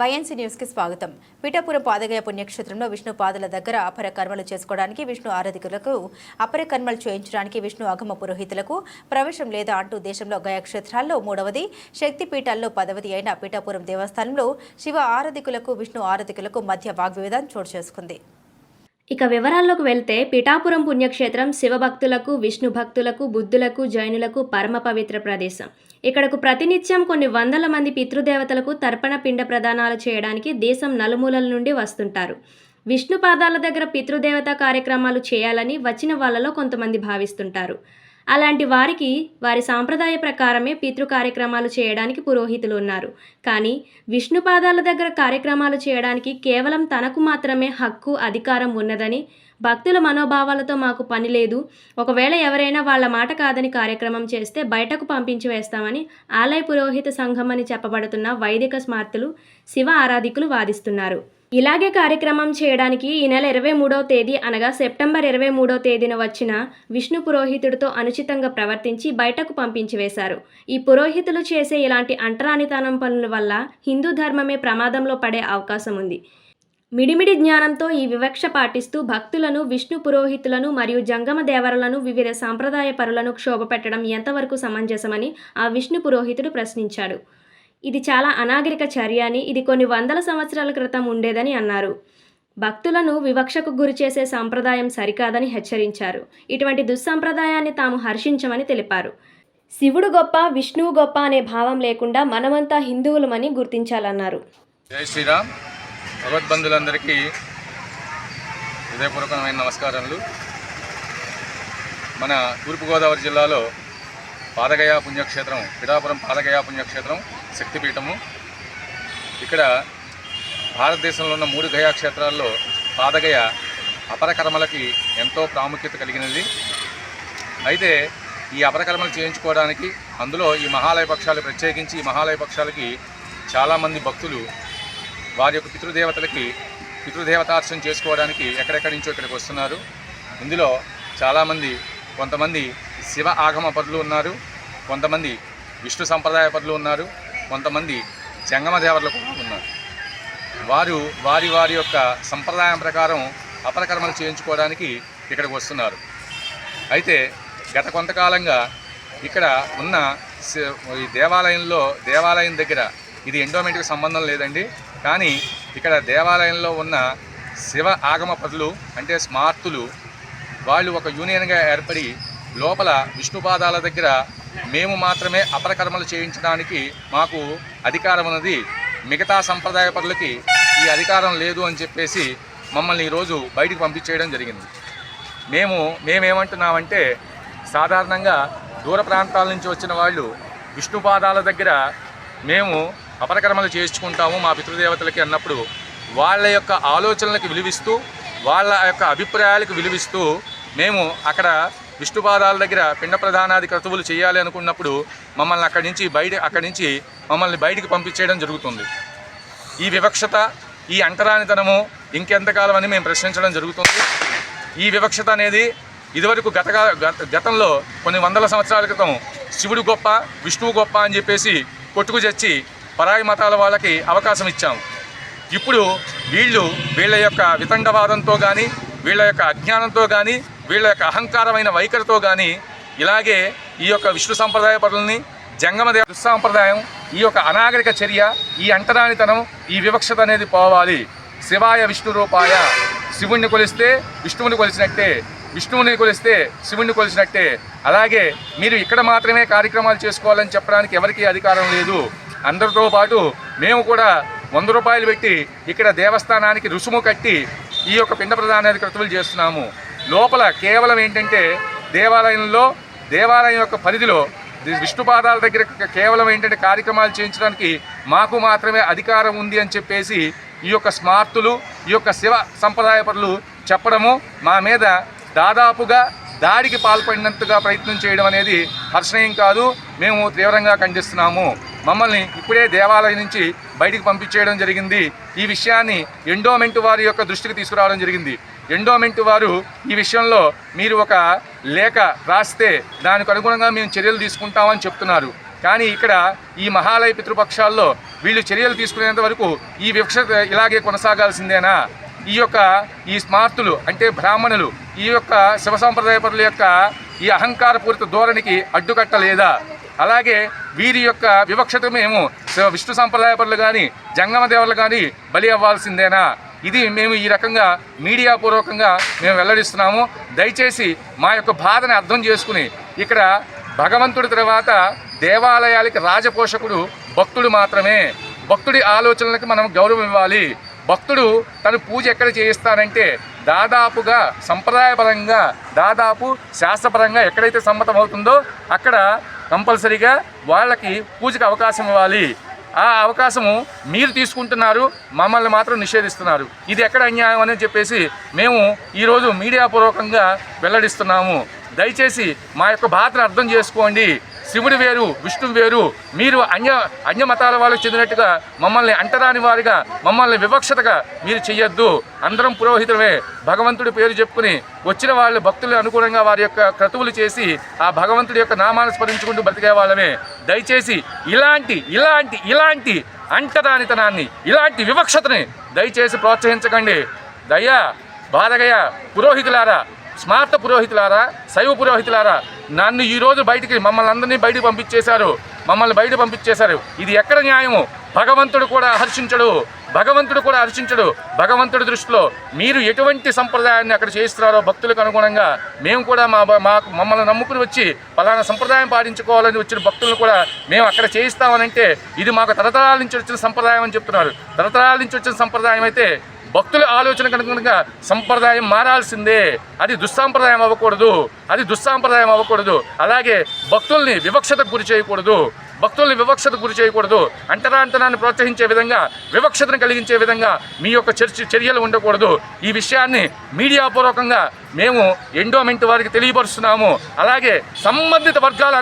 YNC న్యూస్కి స్వాగతం. పిఠాపురం పాదగయ పుణ్యక్షేత్రంలో విష్ణు పాదుల దగ్గర అపర కర్మలు చేసుకోవడానికి విష్ణు ఆరాధికులకు అపర కర్మలు చేయించడానికి విష్ణు ఆగమ పురోహితులకు ప్రవేశం లేదా అంటూ దేశంలో గయా క్షేత్రాల్లో మూడవది శక్తి పీఠాల్లో పదవది అయిన పిఠాపురం దేవస్థానంలో శివ ఆరాధికులకు విష్ణు ఆరాధికులకు మధ్య వాగ్వివాదం చోటు చేసుకుంది. ఇక వివరాల్లోకి వెళ్తే పిఠాపురం పుణ్యక్షేత్రం శివభక్తులకు విష్ణు భక్తులకు బుద్ధులకు జైనులకు పరమ పవిత్ర ప్రదేశం. ఇక్కడకు ప్రతినిత్యం కొన్ని వందల మంది పితృదేవతలకు తర్పణ పిండ ప్రదానాలు చేయడానికి దేశం నలుమూలల నుండి వస్తుంటారు. విష్ణు పాదాల దగ్గర పితృదేవత కార్యక్రమాలు చేయాలని వచ్చిన వాళ్ళలో కొంతమంది భావిస్తుంటారు. అలాంటి వారికి వారి సాంప్రదాయ ప్రకారమే పితృ కార్యక్రమాలు చేయడానికి పురోహితులు ఉన్నారు. కానీ విష్ణు పాదాల దగ్గర కార్యక్రమాలు చేయడానికి కేవలం తనకు మాత్రమే హక్కు అధికారం ఉన్నదని భక్తుల మనోభావాలతో మాకు పని లేదు. ఒకవేళ ఎవరైనా వాళ్ళ మాట కాదని కార్యక్రమం చేస్తే బయటకు పంపించి వేస్తామని ఆలయ పురోహిత సంఘం అని చెప్పబడుతున్న వైదిక స్మార్తులు శివ ఆరాధికులు వాదిస్తున్నారు. ఇలాగే కార్యక్రమం చేయడానికి ఈ నెల ఇరవై మూడవ తేదీ అనగా సెప్టెంబర్ ఇరవై మూడవ తేదీన వచ్చిన విష్ణు పురోహితుడితో అనుచితంగా ప్రవర్తించి బయటకు పంపించి వేశారు. ఈ పురోహితులు చేసే ఇలాంటి అంటరానితనం పనుల వల్ల హిందూ ధర్మమే ప్రమాదంలో పడే అవకాశం ఉంది. మిడిమిడి జ్ఞానంతో ఈ వివక్ష పాటిస్తూ భక్తులను విష్ణు పురోహితులను మరియు జంగమ దేవరలను వివిధ సాంప్రదాయ పరులను క్షోభపెట్టడం ఎంతవరకు సమంజసమని ఆ విష్ణు పురోహితుడు ప్రశ్నించాడు. ఇది చాలా అనాగరిక చర్య అని ఇది కొన్ని వందల సంవత్సరాల క్రితం ఉండేదని అన్నారు. భక్తులను వివక్షకు గురి చేసే సాంప్రదాయం సరికాదని హెచ్చరించారు. ఇటువంటి దుస్సంప్రదాయాన్ని తాము హర్షించమని తెలిపారు. శివుడు గొప్ప విష్ణువు గొప్ప అనే భావం లేకుండా మనమంతా హిందువులమని గుర్తించాలన్నారు. జై శ్రీరామ్. భగవద్బంధులందరికీ హృదయపూర్వకమైన నమస్కారములు. మన తూర్పుగోదావరి జిల్లాలో పాదగయ పుణ్యక్షేత్రం పిఠాపురం పాదగయ పుణ్యక్షేత్రం శక్తిపీఠము. ఇక్కడ భారతదేశంలో ఉన్న మూడు గయా క్షేత్రాల్లో పాదగయ అపరకర్మలకి ఎంతో ప్రాముఖ్యత కలిగినది. అయితే ఈ అపరకర్మలు చేయించుకోవడానికి అందులో ఈ మహాలయ పక్షాలు ప్రత్యేకించి ఈ మహాలయ పక్షాలకి చాలామంది భక్తులు వారి యొక్క పితృదేవతలకి పితృదేవతార్చన చేసుకోవడానికి ఎక్కడెక్కడి నుంచో ఇక్కడికి వస్తున్నారు. ఇందులో చాలామంది కొంతమంది శివ ఆగమ పరులు ఉన్నారు కొంతమంది విష్ణు సంప్రదాయ పరులు ఉన్నారు కొంతమంది జంగమ దేవతలు కూడా ఉన్నారు. వారు వారి వారి యొక్క సంప్రదాయం ప్రకారం అపరకర్మలు చేయించుకోవడానికి ఇక్కడికి వస్తున్నారు. అయితే గత కొంతకాలంగా ఇక్కడ ఉన్న ఈ దేవాలయంలో దేవాలయం దగ్గర ఇది ఎండోమెంట్కి సంబంధం లేదండి. కానీ ఇక్కడ దేవాలయంలో ఉన్న శివ ఆగమ పదులు అంటే స్మార్తులు వాళ్ళు ఒక యూనియన్గా ఏర్పడి లోపల విష్ణుపాదాల దగ్గర మేము మాత్రమే అపరకర్మలు చేయించడానికి మాకు అధికారం ఉన్నది. మిగతా సంప్రదాయ పరులకి ఈ అధికారం లేదు అని చెప్పేసి మమ్మల్ని ఈరోజు బయటికి పంపించేయడం జరిగింది. మేము మేమేమంటున్నామంటే సాధారణంగా దూర ప్రాంతాల నుంచి వచ్చిన వాళ్ళు విష్ణుపాదాల దగ్గర మేము అపరకర్మలు చేయించుకుంటాము మా పితృదేవతలకి అన్నప్పుడు వాళ్ళ యొక్క ఆలోచనలకు విలువిస్తూ వాళ్ళ యొక్క అభిప్రాయాలకు విలువిస్తూ మేము అక్కడ విష్ణుపాదాల దగ్గర పిండ ప్రధానాది క్రతువులు చేయాలి అనుకున్నప్పుడు మమ్మల్ని అక్కడి నుంచి బయట అక్కడి నుంచి మమ్మల్ని బయటికి పంపించేయడం జరుగుతుంది. ఈ వివక్షత ఈ అంటరానితనము ఇంకెంతకాలం అని మేము ప్రశ్నించడం జరుగుతుంది. ఈ వివక్షత అనేది ఇదివరకు గత గత- గతంలో కొన్ని వందల సంవత్సరాల క్రితం శివుడు గొప్ప విష్ణువు గొప్ప అని చెప్పేసి కొట్టుకు చచ్చి పరాయి మతాల వాళ్ళకి అవకాశం ఇచ్చాం ఇప్పుడు వీళ్ళు వీళ్ళ యొక్క వితండవాదంతో కానీ వీళ్ళ యొక్క అజ్ఞానంతో కానీ వీళ్ళ యొక్క అహంకారమైన వైఖరితో కానీ ఇలాగే ఈ యొక్క విష్ణు సంప్రదాయ పరులని జంగమదేవ దుస్సాంప్రదాయం ఈ యొక్క అనాగరిక చర్య ఈ అంటరానితనం ఈ వివక్షత అనేది పోవాలి. శివాయ విష్ణు రూపాయ. శివుణ్ణి కొలిస్తే విష్ణువుని కొలిసినట్టే విష్ణువుని కొలిస్తే శివుణ్ణి కొలిసినట్టే అలాగే మీరు ఇక్కడ మాత్రమే కార్యక్రమాలు చేసుకోవాలని చెప్పడానికి ఎవరికీ అధికారం లేదు. అందరితో పాటు మేము కూడా వంద రూపాయలు పెట్టి ఇక్కడ దేవస్థానానికి రుసుము కట్టి ఈ యొక్క పిండ ప్రధానాది క్రతువులు చేస్తున్నాము. లోపల కేవలం ఏంటంటే దేవాలయంలో దేవాలయం యొక్క పరిధిలో ది- విష్ణుపాదాల దగ్గర కేవలం ఏంటంటే కార్యక్రమాలు చేయించడానికి మాకు మాత్రమే అధికారం ఉంది అని చెప్పేసి ఈ యొక్క స్మార్తులు ఈ యొక్క శివ సంప్రదాయ పరులు చెప్పడము మా మీద దాదాపుగా దాడికి పాల్పడినంతగా ప్రయత్నం చేయడం అనేది హర్షణీయం కాదు. మేము తీవ్రంగా ఖండిస్తున్నాము. మమ్మల్ని ఇప్పుడే దేవాలయం నుంచి బయటికి పంపించేయడం జరిగింది. ఈ విషయాన్ని ఎండోమెంట్ వారి యొక్క దృష్టికి తీసుకురావడం జరిగింది. ఎండోమెంట్ వారు ఈ విషయంలో మీరు ఒక లేఖ రాస్తే దానికి అనుగుణంగా మేము చర్యలు తీసుకుంటామని చెప్తున్నారు. కానీ ఇక్కడ ఈ మహాలయ పితృపక్షాల్లో వీళ్ళు చర్యలు తీసుకునేంత వరకు ఈ వివక్షత ఇలాగే కొనసాగాల్సిందేనా? ఈ యొక్క ఈ స్మార్తులు అంటే బ్రాహ్మణులు ఈ యొక్క శివ సాంప్రదాయపరుల యొక్క ఈ అహంకారపూరిత ధోరణికి అడ్డుకట్ట లేదా అలాగే వీరి యొక్క వివక్షత మేము శివ- విష్ణు సాంప్రదాయపరులు కానీ జంగమ కానీ బలి అవ్వాల్సిందేనా? ఇది మేము ఈ రకంగా మీడియా పూర్వకంగా మేము వెల్లడిస్తున్నాము. దయచేసి మా యొక్క బాధని అర్థం చేసుకుని ఇక్కడ భగవంతుడి తర్వాత దేవాలయాలకి రాజపోషకుడు భక్తుడు మాత్రమే. భక్తుడి ఆలోచనలకు మనం గౌరవం ఇవ్వాలి. భక్తుడు తను పూజ ఎక్కడ చేయిస్తానంటే దాదాపుగా సంప్రదాయపరంగా దాదాపు శాస్త్రపరంగా ఎక్కడైతే సమ్మతం అవుతుందో అక్కడ కంపల్సరీగా వాళ్ళకి పూజకు అవకాశం ఇవ్వాలి. ఆ అవకాశము మీరు తీసుకుంటున్నారు మమ్మల్ని మాత్రం నిషేధిస్తున్నారు. ఇది ఎక్కడ అన్యాయం అని చెప్పేసి మేము ఈరోజు మీడియా పూర్వకంగా వెల్లడిస్తున్నాము. దయచేసి మా యొక్క బాధను అర్థం చేసుకోండి. శివుడు వేరు విష్ణువు వేరు. మీరు అన్య అన్య మతాల వాళ్ళకి చెందినట్టుగా మమ్మల్ని అంటరాని వారిగా మమ్మల్ని వివక్షతగా మీరు చెయ్యొద్దు. అందరం పురోహితులమే. భగవంతుడి పేరు చెప్పుకుని వచ్చిన వాళ్ళ భక్తులు అనుగుణంగా వారి యొక్క క్రతువులు చేసి ఆ భగవంతుడి యొక్క నామాన్ని స్మరించుకుంటూ బ్రతికే వాళ్ళమే. దయచేసి ఇలాంటి ఇలాంటి ఇలాంటి అంటరానితనాన్ని ఇలాంటి వివక్షతని దయచేసి ప్రోత్సహించకండి. దయ్యా బాధగయ్య పురోహితులారా స్మార్త పురోహితులారా శైవ పురోహితులారా నన్ను ఈరోజు బయటికి మమ్మల్ని అందరినీ బయటకు పంపించేశారు. మమ్మల్ని బయట పంపించేశారు. ఇది ఎక్కడ న్యాయము? భగవంతుడు కూడా హర్షించడు. భగవంతుడు కూడా హర్షించడు. భగవంతుడి దృష్టిలో మీరు ఎటువంటి సంప్రదాయాన్ని అక్కడ చేయిస్తున్నారో భక్తులకు అనుగుణంగా మేము కూడా మా మాకు మమ్మల్ని నమ్ముకుని వచ్చి పలానా సంప్రదాయం పాటించుకోవాలని వచ్చిన భక్తులను కూడా మేము అక్కడ చేయిస్తామనంటే ఇది మాకు తరతరాల నుంచి వచ్చిన సంప్రదాయం అని చెప్తున్నారు. తరతరాల నుంచి వచ్చిన సంప్రదాయం అయితే భక్తుల ఆలోచన కనుక సంప్రదాయం మారాల్సిందే. అది దుస్సాంప్రదాయం అవ్వకూడదు. అది దుస్సాంప్రదాయం అవ్వకూడదు. అలాగే భక్తుల్ని వివక్షతకు గురి చేయకూడదు. భక్తుల్ని వివక్షతకు గురి చేయకూడదు. అంటరాంతనాన్ని ప్రోత్సహించే విధంగా వివక్షతను కలిగించే విధంగా మీ యొక్క చర్చ చర్యలు ఉండకూడదు. ఈ విషయాన్ని మీడియా పూర్వకంగా మేము ఎండోమెంట్ వారికి తెలియపరుస్తున్నాము. అలాగే సంబంధిత వర్గాల